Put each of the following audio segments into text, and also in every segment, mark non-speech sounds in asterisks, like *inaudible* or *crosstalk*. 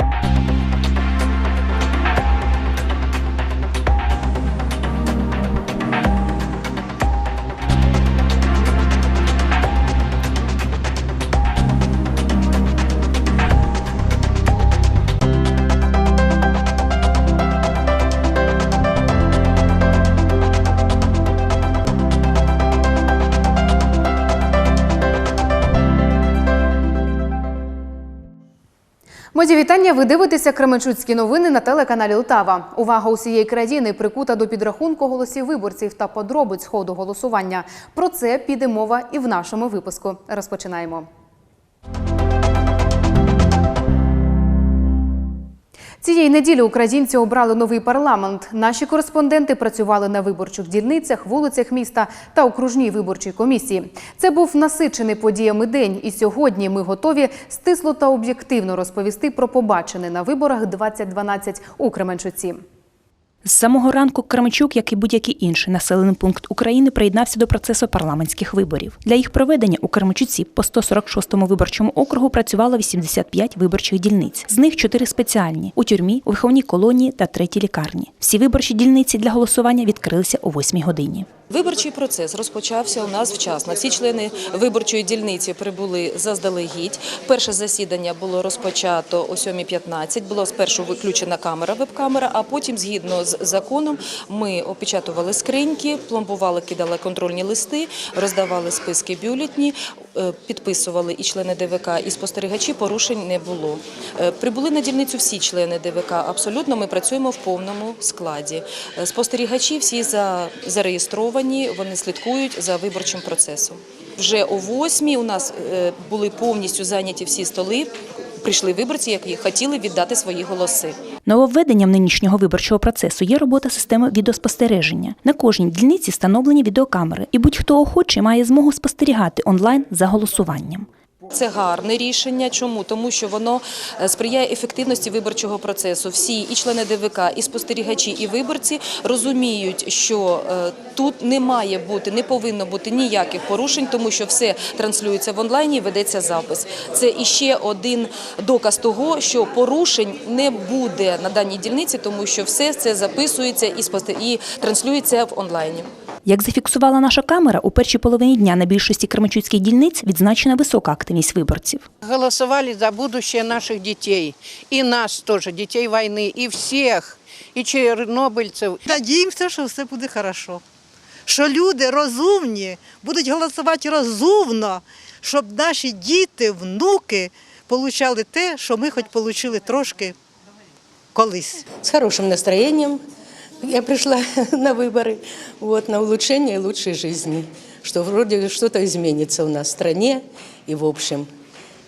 you Мої вітання. Ви дивитеся Кременчуцькі новини на телеканалі Лтава. Увага усієї країни прикута до підрахунку голосів виборців та подробиць ходу голосування. Про це піде мова і в нашому випуску. Розпочинаємо. Цієї неділі українці обрали новий парламент. Наші кореспонденти працювали на виборчих дільницях, вулицях міста та окружній виборчій комісії. Це був насичений подіями день, і сьогодні ми готові стисло та об'єктивно розповісти про побачене на виборах 2012 у Кременчуці. З самого ранку Кременчук, як і будь-який інший населений пункт України, приєднався до процесу парламентських виборів. Для їх проведення у Кременчуці по 146-му виборчому округу працювало 85 виборчих дільниць. З них 4 спеціальні у тюрмі, у виховній колонії та третій лікарні. Всі виборчі дільниці для голосування відкрилися о 8 годині. Виборчий процес розпочався у нас вчасно. Всі члени виборчої дільниці прибули заздалегідь. Перше засідання було розпочато о 7.15. Була спершу виключена камера, веб-камера, а потім, згідно з законом, ми опечатували скриньки, пломбували, кидали контрольні листи, роздавали списки бюлетні, е, підписували і члени ДВК, і спостерігачі. Порушень не було. Е, Прибули на дільницю всі члени ДВК. Абсолютно ми працюємо в повному складі. Е, Спостерігачі всі за- зареєстровані, вони слідкують за виборчим процесом. Вже о восьмій у нас були повністю зайняті всі столи. Прийшли виборці, які хотіли віддати свої голоси. Нововведенням нинішнього виборчого процесу є робота системи відеоспостереження. На кожній дільниці встановлені відеокамери, і будь-хто охочий має змогу спостерігати онлайн за голосуванням. Це гарне рішення. Чому? Тому що воно е, сприяє ефективності виборчого процесу. Всі і члени ДВК, і спостерігачі, і виборці розуміють, що е, тут не має бути, не повинно бути ніяких порушень, тому що все транслюється в онлайні, і ведеться запис. Це іще один доказ того, що порушень не буде на даній дільниці, тому що все це записується і транслюється в онлайні. Як зафіксувала наша камера, у першій половині дня на більшості кременчуцьких дільниць відзначена висока активність виборців. Голосовали за будущее наших детей. И нас тоже, детей войны, и всех, и чернобыльцев. Надіємося, що все буде хорошо. Що люди розумні будуть голосувати розумно, щоб наші діти, внуки получали те, що ми хоч отримали трошки колись. с хорошим настроением. Я пришла *laughs* на выборы вот, на улучшение лучшей жизни, что вроде что-то изменится у нас в стране и в общем.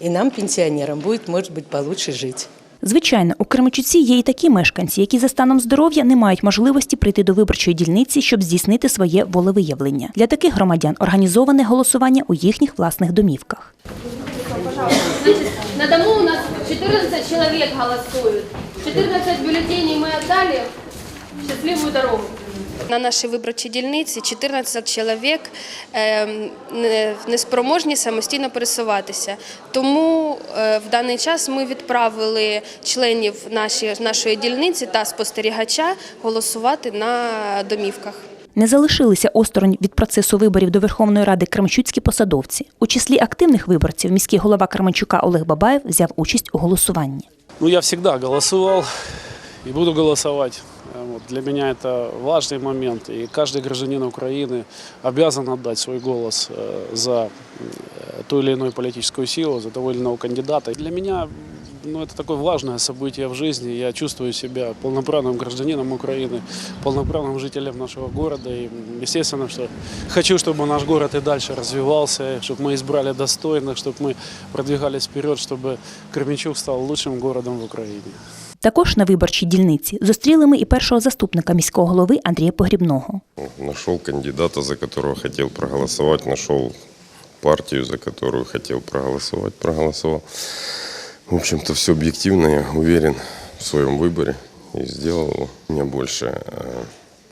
И нам, пенсионерам, будет, может быть, получше жить. Звичайно, у Кременчуці є і такі мешканці, які за станом здоров'я не мають можливості прийти до виборчої дільниці, щоб здійснити своє волевиявлення. Для таких громадян організоване голосування у їхніх власних домівках. Значит, на дому у нас 14 человек голосуют. 14 бюллетеней мы отдали. Счастливую дорогу. На нашій виборчій дільниці 14 чоловік ем, неспроможні самостійно пересуватися. Тому е, в даний час ми відправили членів нашої, нашої дільниці та спостерігача голосувати на домівках. Не залишилися осторонь від процесу виборів до Верховної Ради кременчуцькі посадовці. У числі активних виборців міський голова Кременчука Олег Бабаєв взяв участь у голосуванні. Ну, я всегда голосовал и буду голосовать. Э, Вот, для меня это важный момент, и каждый гражданин Украины обязан отдать свой голос э, за э, ту или иную политическую силу, за того или иного кандидата. И для меня ну, это такое важное событие в жизни. Я чувствую себя полноправным гражданином Украины, полноправным жителем нашего города. И, естественно, что хочу, чтобы наш город и дальше развивался, чтобы мы избрали достойных, чтобы мы продвигались вперед, чтобы Кременчук стал лучшим городом в Украине. Також на виборчій дільниці зустріли ми і першого заступника міського голови Андрія Погрібного. Нашел кандидата, за которого хотел проголосовать, нашел партию, за которую хотел проголосовать, проголосовал. В общем-то, все объективно, я уверен в своем выборе и сделал его. У меня больше э,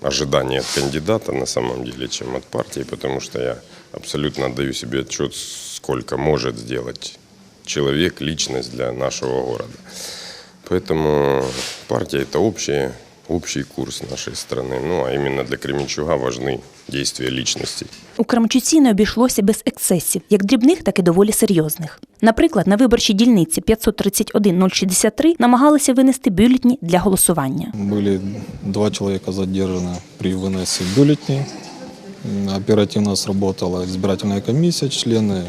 ожиданий от кандидата на самом деле, чем от партии, потому что я абсолютно отдаю себе отчет, сколько может сделать человек, личность для нашего города. Поэтому партия – это общий, общий курс нашей страны. Ну, а именно для Кременчуга важны действия личностей. У Кременчуці не обійшлося без ексцесів, як дрібних, так і доволі серйозних. Наприклад, на виборчій дільниці 531-063 намагалися винести бюлетні для голосування. Были два человека задержаны при выносе бюллетней. М, Оперативно сработала избирательная комиссия, члены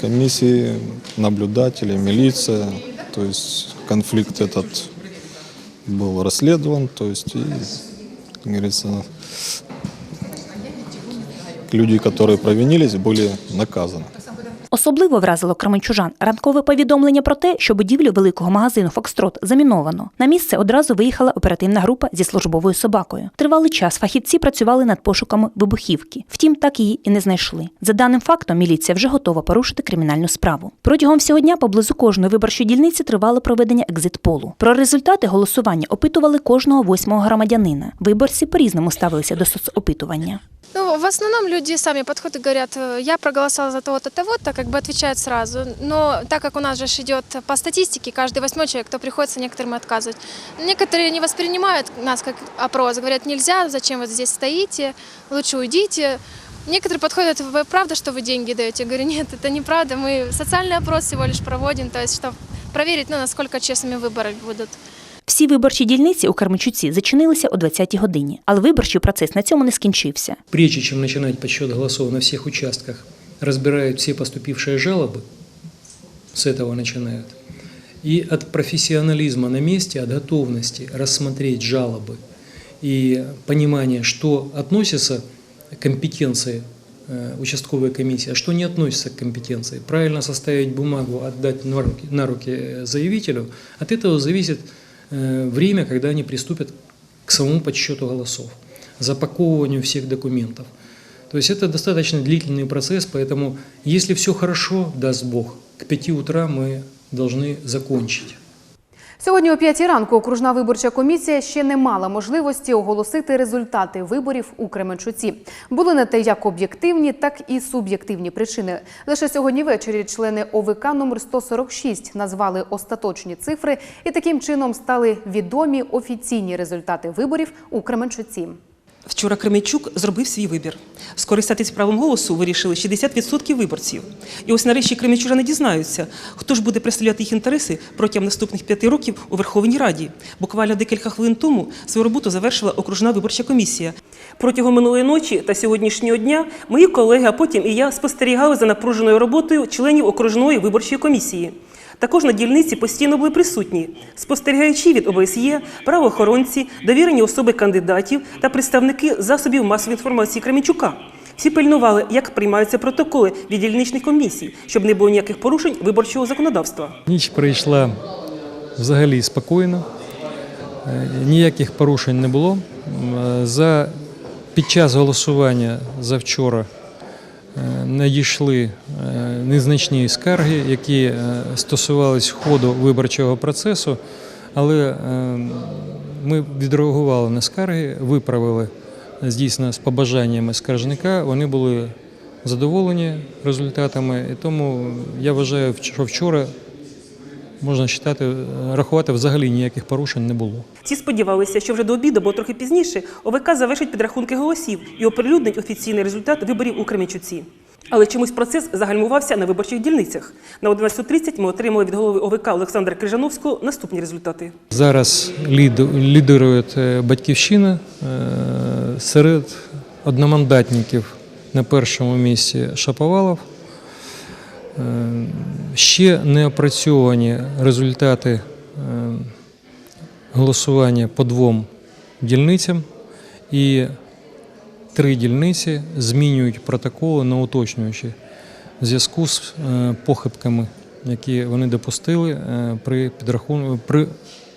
комиссии, наблюдатели, милиция. То есть конфликт этот был расследован. То есть, и, как говорится, люди, которые провинились, были наказаны. Особливо вразило кременчужан ранкове повідомлення про те, що будівлю великого магазину Фокстрот заміновано. На місце одразу виїхала оперативна група зі службовою собакою. Тривалий час фахівці працювали над пошуками вибухівки. Втім, так її і не знайшли. За даним фактом, міліція вже готова порушити кримінальну справу. Протягом всього дня поблизу кожної виборчої дільниці тривало проведення екзит-полу. Про результати голосування опитували кожного восьмого громадянина. Виборці по-різному ставилися до соцопитування. Ну, в основном люди сами подходят и говорят, «Э, я проголосовал за того-то, того-то, как бы отвечают сразу. Но так как у нас же идет по статистике, каждый восьмой человек, то приходится некоторым отказывать. Некоторые не воспринимают нас как опрос, говорят, нельзя, зачем вы здесь стоите, лучше уйдите. Некоторые подходят, вы правда, что вы деньги даете? Я говорю, нет, это неправда, мы социальный опрос всего лишь проводим, то есть, чтобы проверить, ну, насколько честными выборы будут. Всі виборчі дільниці у Кармичуці зачинилися о 20-й годині, але виборчий процес на цьому не скінчився. Прежде чем начинать подсчет голосов на всех участках, разбирают все поступившие жалобы, с этого начинают. И от профессионализма на месте, от готовности рассмотреть жалобы и понимания, что относится к компетенции э, участковой комиссии, а что не относится к компетенции. Правильно составить бумагу, отдать на руки, на руки заявителю, от этого зависит э, время, когда они приступят к самому подсчету голосов, запаковыванию всех документов. То есть это достаточно длительный процесс, поэтому если все хорошо, даст Бог, к 5 утра мы должны закончить. Сьогодні о 5 ранку окружна виборча комісія ще не мала можливості оголосити результати виборів у Кременчуці. Були на те як об'єктивні, так і суб'єктивні причини. Лише сьогодні ввечері члени ОВК номер 146 назвали остаточні цифри і таким чином стали відомі офіційні результати виборів у Кременчуці. Вчора Кременчук зробив свій вибір. Скористатись правом голосу вирішили 60% виборців. І ось нарешті кременчужани дізнаються, хто ж буде представляти їх інтереси протягом наступних п'яти років у Верховній Раді. Буквально декілька хвилин тому свою роботу завершила окружна виборча комісія. Протягом минулої ночі та сьогоднішнього дня мої колеги, а потім і я спостерігали за напруженою роботою членів окружної виборчої комісії. Також на дільниці постійно були присутні спостерігаючі від ОБСЄ, правоохоронці, довірені особи кандидатів та представники засобів масової інформації Кременчука. Всі пильнували, як приймаються протоколи від дільничних комісій, щоб не було ніяких порушень виборчого законодавства. Ніч пройшла взагалі спокійно, е, ніяких порушень не було. За, під час голосування завчора е, надійшли е, незначні скарги, які е, стосувались ходу виборчого процесу, але е, ми відреагували на скарги, виправили дійсно з побажаннями скаржника. Вони були задоволені результатами, і тому я вважаю, що вчора можна вважати, рахувати взагалі ніяких порушень не було. Всі сподівалися, що вже до обіду, або трохи пізніше, ОВК завершить підрахунки голосів і оприлюднить офіційний результат виборів у Кременчуці. Але чомусь процес загальмувався на виборчих дільницях. На 11.30 ми отримали від голови ОВК Олександра Крижановського наступні результати. Зараз лід, лідирує е, батьківщина е, серед одномандатників на першому місці Шаповалов. Е, Ще не опрацьовані результати голосування по двом дільницям, і три дільниці змінюють протоколи на уточнюючі в зв'язку з е, похибками, які вони допустили е, при підрахунку при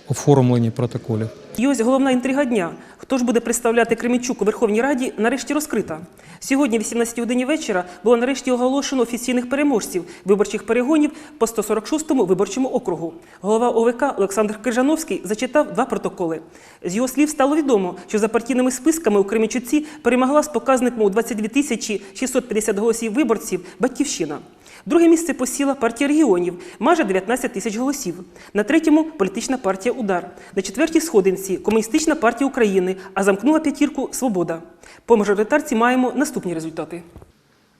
оформленні протоколів. І ось головна інтрига дня. Хто ж буде представляти Кременчук у Верховній Раді, нарешті розкрита. Сьогодні, о 18 годині вечора, було нарешті оголошено офіційних переможців виборчих перегонів по 146-му виборчому округу. Голова ОВК Олександр Крижановський зачитав два протоколи. З його слів стало відомо, що за партійними списками у Кременчуці перемогла з показником у 22 тисячі 650 голосів виборців «Батьківщина». Друге місце посіла партія регіонів майже 19 тисяч голосів. На третьому політична партія Удар. На четвертій сходинці Комуністична партія України, а замкнула п'ятірку Свобода. По мажоритарці маємо наступні результати.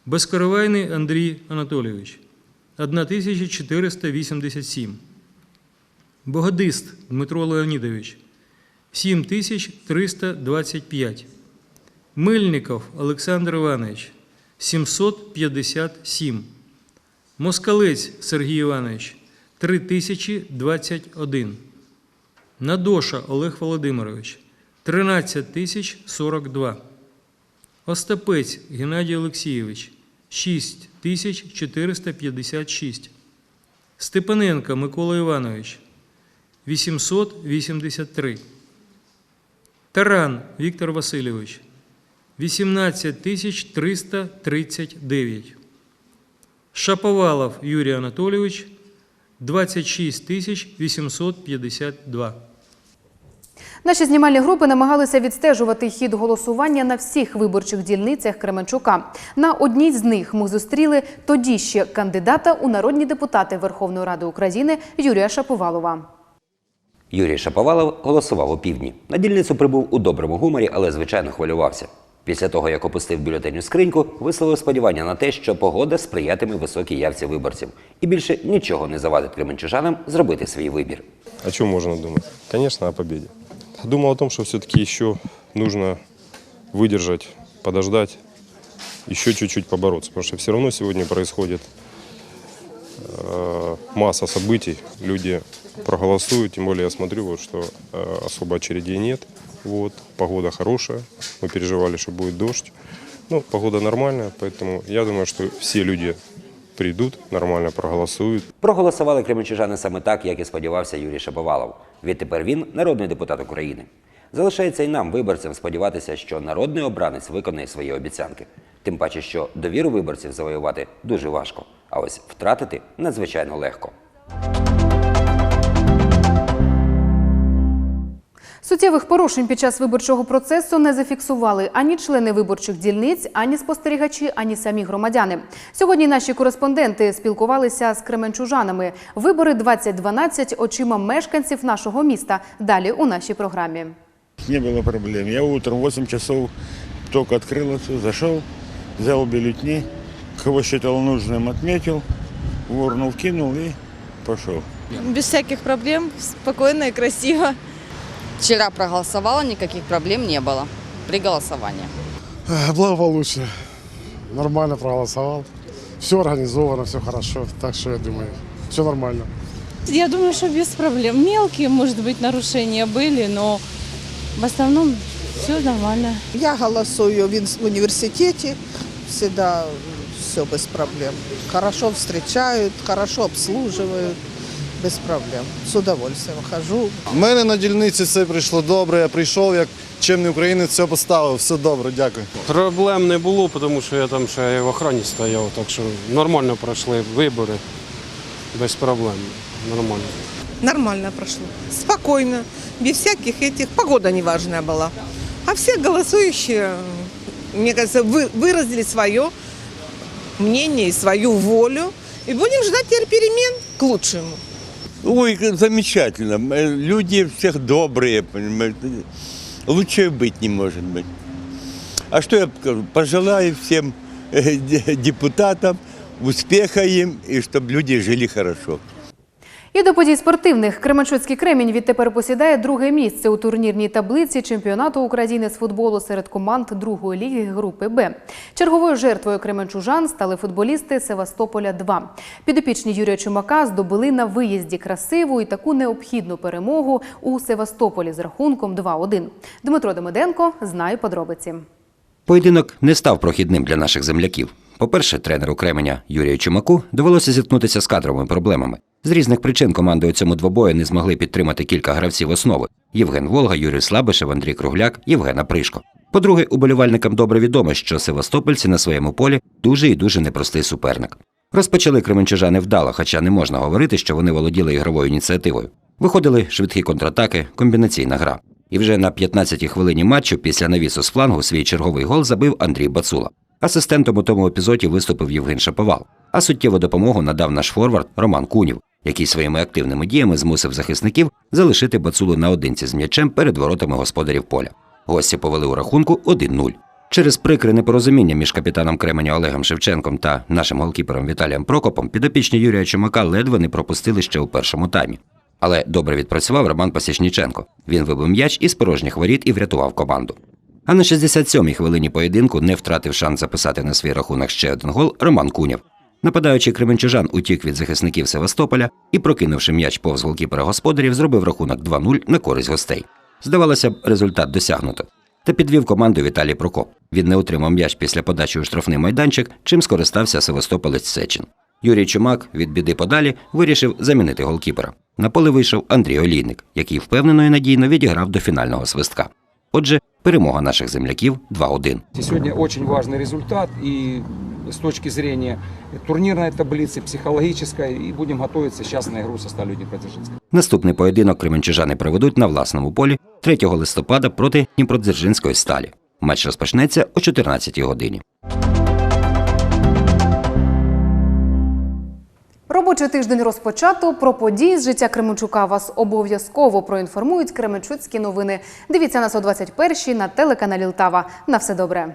Безкоровайний Андрій Анатолійович 1487. Богодист Дмитро Леонідович 7325. Мильников Олександр Іванович 757. Москалець Сергій Іванович 3021. Надоша Олег Володимирович 13042. Остапець Геннадій Олексійович 6456. Степаненко Микола Іванович 883. Таран Віктор Васильович 18339. Шаповалов Юрій Анатолійович 26852. Наші знімальні групи намагалися відстежувати хід голосування на всіх виборчих дільницях Кременчука. На одній з них ми зустріли тоді ще кандидата у народні депутати Верховної Ради України Юрія Шаповалова. Юрій Шаповалов голосував у півдні. На дільницю прибув у доброму гуморі, але звичайно хвилювався. Після того, як опустив бюлетеню скриньку, висловив сподівання на те, що погода сприятиме високій явці виборців. І більше нічого не завадить кременчужанам зробити свій вибір. О чем можно думать? Конечно, о победе. Думал о том, что все-таки еще нужно выдержать, подождать, еще чуть-чуть побороться. Потому что все равно сегодня происходит масса событий. Люди проголосуют, тем более я смотрю, вот, что э, особо очередей нет. Вот, погода хорошая, мы переживали, что будет дождь. Ну, погода нормальная, поэтому я думаю, что все люди придут, нормально проголосуют. Проголосували кременчужани саме так, як і сподівався Юрій Шаповалов. Відтепер він народний депутат України. Залишається й нам, виборцям, сподіватися, що народний обранець виконає свої обіцянки. Тим паче, що довіру виборців завоювати дуже важко, а ось втратити надзвичайно легко. Суттєвих порушень під час виборчого процесу не зафіксували ані члени виборчих дільниць, ані спостерігачі, ані самі громадяни. Сьогодні наші кореспонденти спілкувалися з кременчужанами. Вибори 2012 очима мешканців нашого міста. Далі у нашій програмі. Не было проблем. Я утром 8 часов открыл все, зашел, взял бюллетни, кого считал нужным, отметил, в урну кинул и пошел. Без всяких проблем, спокойно и красиво. Вчера проголосовала, никаких проблем не было при голосовании. Благополучно. Нормально проголосовал. Все организовано, все хорошо. Так что я думаю, все нормально. Я думаю, что без проблем. Мелкие, может быть, нарушения были, но в основном все нормально. Я голосую в университете, всегда все без проблем. Хорошо встречают, хорошо обслуживают, без проблем. С удовольствием хожу. У мене на дільниці все прийшло добре. Я прийшов як чемний українець, все поставив. Все добре, дякую. Проблем не було, тому що я там ще в охороні стояв, так що нормально пройшли вибори, без проблем. Нормально. Нормально прошло. Спокойно, без всяких этих. Погода неважная была. А все голосующие, мне кажется, вы, выразили свое мнение и свою волю. И будем ждать теперь перемен к лучшему. Ой, замечательно. Э, Люди всех добрые, понимаете. Лучше быть не может быть. А что я? Пожелаю всем э, де- депутатам успеха им, и чтобы люди жили хорошо. І до подій спортивних Кременчуцький Кремінь відтепер посідає друге місце у турнірній таблиці чемпіонату України з футболу серед команд другої ліги групи Б. Черговою жертвою кременчужан стали футболісти Севастополя 2 Підопічні Юрія Чумака здобули на виїзді красиву і таку необхідну перемогу у Севастополі з рахунком 2-1. Дмитро Демиденко знає подробиці. Поєдинок не став прохідним для наших земляків. По-перше, тренеру Кременя Юрію Чумаку довелося зіткнутися з кадровими проблемами. З різних причин команди у цьому двобої не змогли підтримати кілька гравців основи: Євген Волга, Юрій Слабишев, Андрій Кругляк, Євгена Пришко. По-друге, уболівальникам добре відомо, що севастопольці на своєму полі дуже і дуже непростий суперник. Розпочали кременчужани вдало, хоча не можна говорити, що вони володіли ігровою ініціативою. Виходили швидкі контратаки, комбінаційна гра. І вже на 15-й хвилині матчу після навісу з флангу свій черговий гол забив Андрій Бацула. Асистентом у тому епізоді виступив Євген Шаповал, а суттєву допомогу надав наш форвард Роман Кунів, який своїми активними діями змусив захисників залишити бацулу наодинці з м'ячем перед воротами господарів поля. Гості повели у рахунку 1-0. Через прикре непорозуміння між капітаном Кременя Олегом Шевченком та нашим голкіпером Віталієм Прокопом підопічні Юрія Чумака ледве не пропустили ще у першому таймі. Але добре відпрацював Роман Пасічніченко. Він вибив м'яч із порожніх воріт і врятував команду. А на 67-й хвилині поєдинку не втратив шанс записати на свій рахунок ще один гол Роман Куняв. Нападаючий кременчужан утік від захисників Севастополя і, прокинувши м'яч повз голкіпера господарів, зробив рахунок 2-0 на користь гостей. Здавалося б, результат досягнуто. Та підвів команду Віталій Прокоп. Він не отримав м'яч після подачі у штрафний майданчик, чим скористався Севастополець Сечин. Юрій Чумак від біди подалі вирішив замінити голкіпера. На поле вийшов Андрій Олійник, який впевнено і надійно відіграв до фінального свистка. Отже, перемога наших земляків 2-1. Сьогодні очень важливий результат і з точки зрення турнірної таблиці, психологічної, і будемо готуватися зараз на ігру со Сталью Днепродзержинска. Наступний поєдинок кременчужани проведуть на власному полі 3 листопада проти Дніпродзержинської сталі. Матч розпочнеться о 14 годині. Робочий тиждень розпочато. Про події з життя Кременчука вас обов'язково проінформують Кременчуцькі новини. Дивіться нас о 21-й на телеканалі Лтава. На все добре.